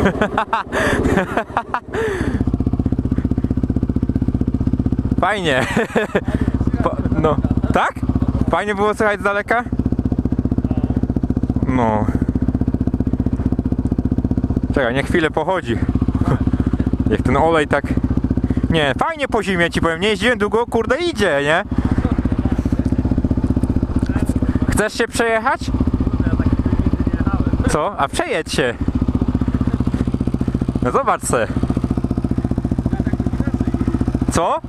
Fajnie. No, tak? Fajnie było słychać z daleka? No. Czekaj, niech chwilę pochodzi. Niech ten olej tak... Nie, fajnie po zimie ci powiem, nie jeździłem długo, kurde idzie, nie? Chcesz się przejechać? Co? A przejedź się. No zobacz se. Co?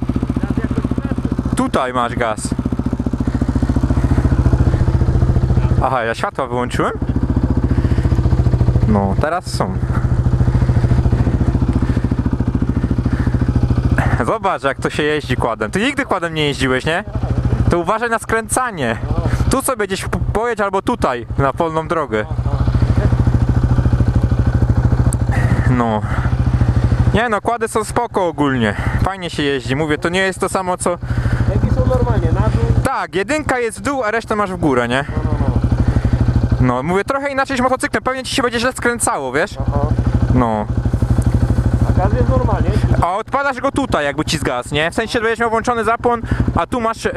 Tutaj masz gaz. Aha, ja światła wyłączyłem? No, teraz są. Zobacz jak to się jeździ kładem. Ty nigdy kładem nie jeździłeś, nie? To uważaj na skręcanie. Tu sobie gdzieś po- pojedź albo tutaj, na polną drogę. No. Nie no, kłady są spoko ogólnie. Fajnie się jeździ. Mówię, to nie jest to samo co... Jakie są normalnie, na dół? Tak, jedynka jest w dół, a resztę masz w górę, nie? No, no, no. No, mówię, trochę inaczej niż motocyklem. Pewnie ci się będzie źle skręcało, wiesz? Aha. No. A gaz jest normalnie? A odpalasz go tutaj, jakby ci zgasł, nie? W sensie, będziesz miał włączony zapłon, a tu masz... E,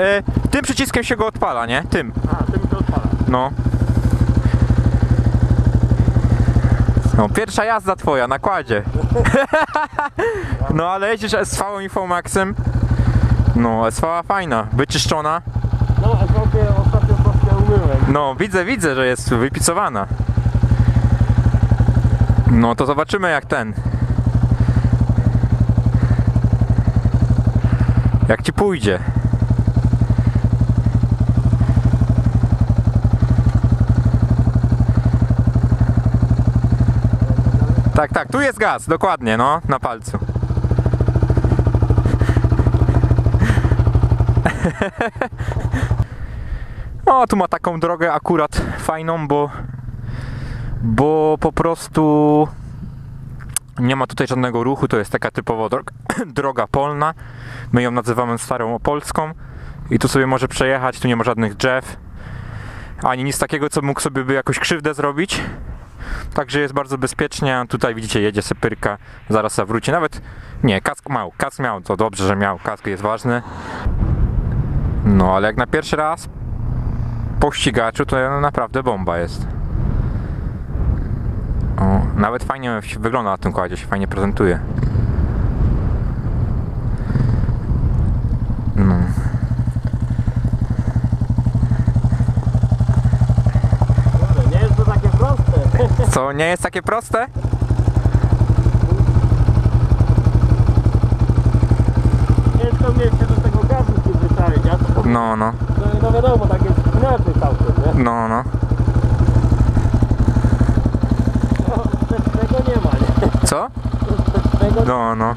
tym przyciskiem się go odpala, nie? Tym. A, tym to odpala. No. No, pierwsza jazda twoja, na kładzie. no, ale jeździsz SV i V-Maxem. No, SV fajna, wyczyszczona. No, ostatnio troszkę umyłem. No, widzę, widzę, że jest wypicowana. No, to zobaczymy jak ten. Jak ci pójdzie. Tak, tak, tu jest gaz, dokładnie, no, na palcu. O, tu ma taką drogę akurat fajną, bo bo po prostu nie ma tutaj żadnego ruchu, to jest taka typowo droga, droga polna. My ją nazywamy Starą Opolską i tu sobie może przejechać, tu nie ma żadnych drzew, ani nic takiego, co mógł sobie by jakoś krzywdę zrobić. Także jest bardzo bezpiecznie, tutaj widzicie jedzie sepyrka, zaraz zawróci, nawet nie, kask miał, kask miał, to dobrze, że miał, kask jest ważny. No, ale jak na pierwszy raz po ścigaczu to no, naprawdę bomba jest. O, nawet fajnie wygląda na tym kładzie, się fajnie prezentuje. No. Kurde, nie jest to takie proste. Co, nie jest takie proste? Ciężko mnie się do tego gazu przyzwyczaić, a to, No, no, no, no wiadomo, tak jest inaczej całkiem, nie? no, no. No, tego nie ma, nie? Co? Tego, No, no.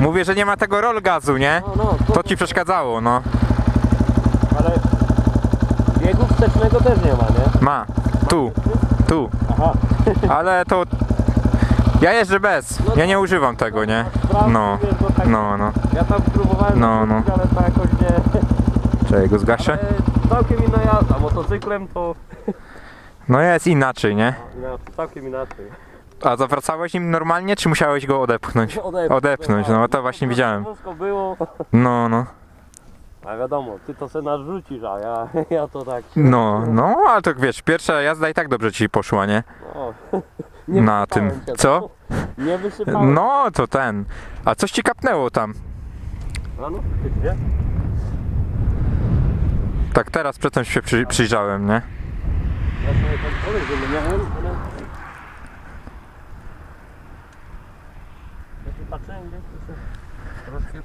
Mówię, że nie ma tego roll gazu, nie? no, no, To ci przeszkadzało, no. ale biegu wstecznego też nie ma, nie? Ma. Tu, tu. Aha. Ale to... Ja jeżdżę bez. Ja nie używam tego, nie? No, tak, no, no. Ja tam próbowałem, No, no. ale to jakoś nie... Czekaj, go zgaszę? Całkiem inna jazda, motocyklem to No jest inaczej, nie? inaczej, całkiem inaczej. A zawracałeś nim normalnie, czy musiałeś go odepchnąć? Odepchnąć, no to właśnie widziałem. Wszystko było, No, no. A wiadomo, ty to se narzucisz, a ja, ja to tak... No, no, ale to wiesz, pierwsza jazda i tak dobrze ci poszła, nie? No. Na wysypałem tym. cię, Co? Nie wysypałem. No, to ten. A coś ci kapnęło tam? A no, ty wie? Tak teraz przedtem się przy, przyjrzałem, nie? Ja sobie ten olej wymieniałem, ale... Ja tu patrzyłem, gdzieś to się troszkę.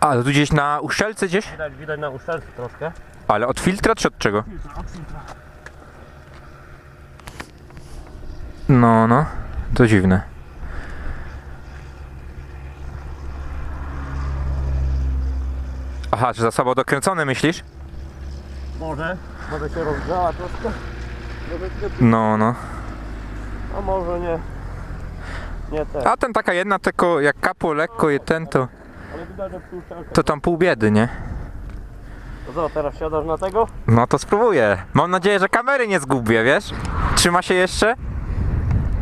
A, to tu gdzieś na uszczelce gdzieś? Widać, widać na uszczelce troszkę. Ale od filtra czy od czego? Filtra, od filtra. No, no. To dziwne. Aha, czy za sobą dokręcony myślisz? Może, może się rozgrzała troszkę. No, no. a może nie. Nie ten, A ten taka jedna, tylko jak kapło lekko i ten, to, to tam pół biedy, nie? To co, teraz siadasz na tego? No to spróbuję. Mam nadzieję, że kamery nie zgubię, wiesz? Trzyma się jeszcze?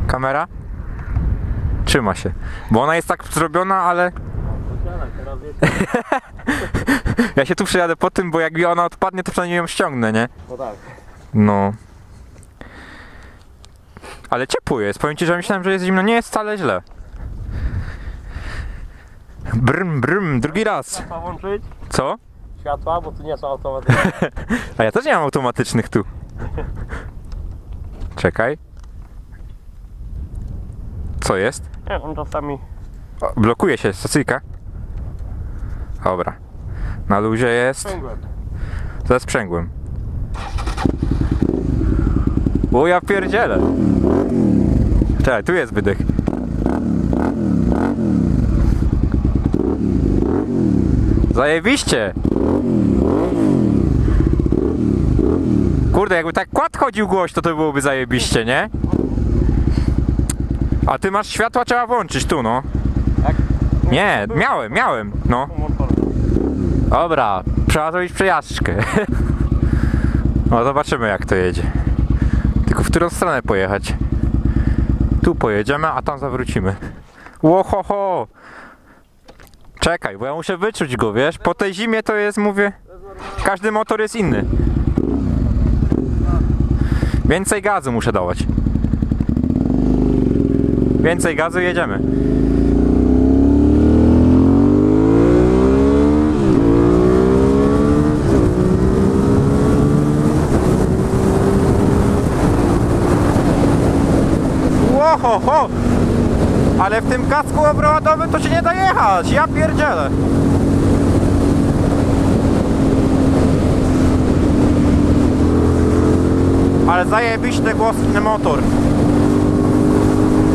Kamera? Trzyma się. Bo ona jest tak zrobiona, ale jest. ja się tu przejadę po tym, bo jak mi ona odpadnie, to przynajmniej ją ściągnę, nie? No tak. No. Ale ciepło jest. Powiem ci, że myślałem, że jest zimno. Nie jest wcale źle. Brm, brm, drugi raz. Światła włączyć? Co? Światła, bo tu nie są automatyczne. A ja też nie mam automatycznych tu. Czekaj. Co jest? Nie, on czasami... O, blokuje się stacyjka. Dobra. Na luzie jest. Spęgłem. Ze sprzęgłem. O ja pierdzielę. Czekaj, tu jest wydech. Zajebiście. Kurde, jakby tak kład chodził głośno, to byłoby zajebiście, nie? A ty masz światła, trzeba włączyć tu, no. Jak? Nie, miałem, miałem, no. Dobra, trzeba zrobić przejażdżkę. No zobaczymy jak to jedzie. Tylko w którą stronę pojechać? Tu pojedziemy, a tam zawrócimy. Łohoho! Czekaj, bo ja muszę wyczuć go, wiesz? Po tej zimie to jest, mówię, każdy motor jest inny. Więcej gazu muszę dawać. Więcej gazu jedziemy. Łohoho! Ale w tym kasku obrotowym to się nie da jechać, ja pierdzielę. Ale zajebiście głośny motor.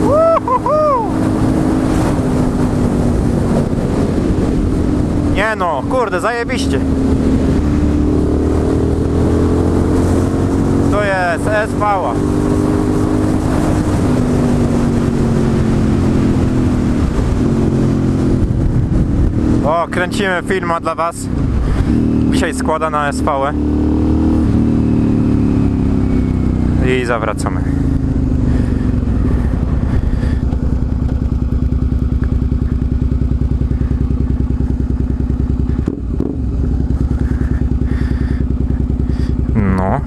Uhuhu! Nie no, kurde, zajebiście. To jest SV. -a. O, kręcimy filma dla Was. Dzisiaj składa na SV. I zawracamy. No.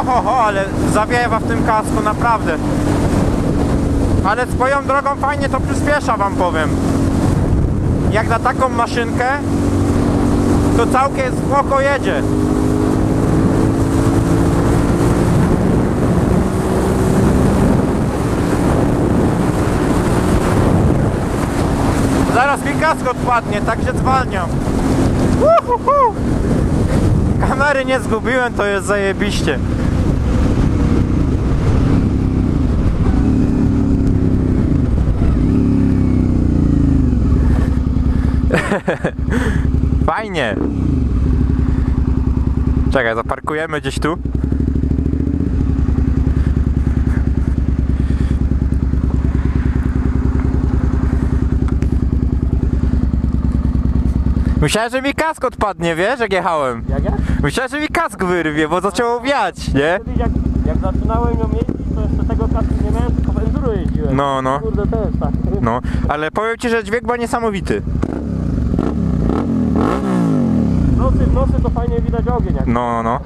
Ohoho, ale zawiewa w tym kasku, naprawdę. Ale swoją drogą fajnie to przyspiesza, wam powiem. Jak na taką maszynkę, to całkiem spoko jedzie. Zaraz mi kask odpadnie, także zwalniam. Uhuhu. Kamery nie zgubiłem, to jest zajebiście. Fajnie. Czekaj, zaparkujemy gdzieś tu. Myślałem, że mi kask odpadnie, wiesz, jak jechałem. Jak ja? Myślałem, że mi kask wyrwie, bo zaczęło wiać, nie? Jak, jak zaczynałem ją jeździć, to jeszcze tego kasku nie miałem, tylko w enduro jeździłem. No, no. Kurde, też tak. No, ale powiem ci, że dźwięk był niesamowity. W nocy, w nocy to fajnie widać ogień. Jak... No, no, no.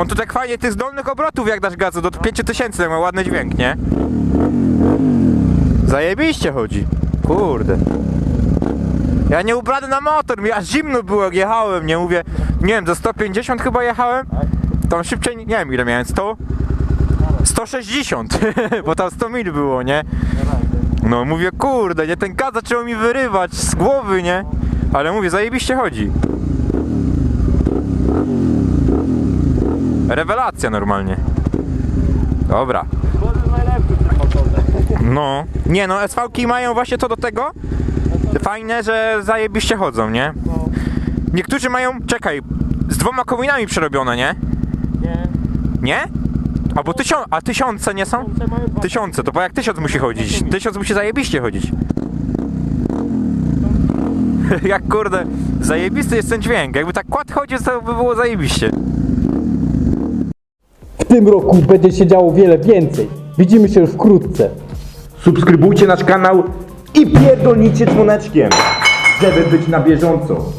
On tu tak fajnie tych zdolnych obrotów jak dasz gazu do 5000 tak ma ładny dźwięk, nie? Zajebiście chodzi. Kurde. Ja nie ubrany na motor, aż zimno było jak jechałem, nie mówię, nie wiem, do 150 chyba jechałem. Tam szybciej, nie wiem ile miałem, 100? 160, bo tam 100 mil było, nie? No mówię, kurde, nie, ten gaz zaczął mi wyrywać z głowy, nie? Ale mówię, zajebiście chodzi. Rewelacja normalnie. Dobra. No. Nie no, SV-ki mają właśnie to do tego, Fajne, że zajebiście chodzą, nie? Niektórzy mają, czekaj, z dwoma kominami przerobione, nie? nie. Nie? Albo tysiąc, a tysiące nie są? Tysiące to po jak tysiąc musi chodzić? Tysiąc musi zajebiście chodzić. jak kurde, zajebisty jest ten dźwięk. Jakby tak kład chodził, to by było zajebiście. W tym roku będzie się działo wiele więcej. Widzimy się już wkrótce. Subskrybujcie nasz kanał i pierdolnijcie dzwoneczkiem, żeby być na bieżąco.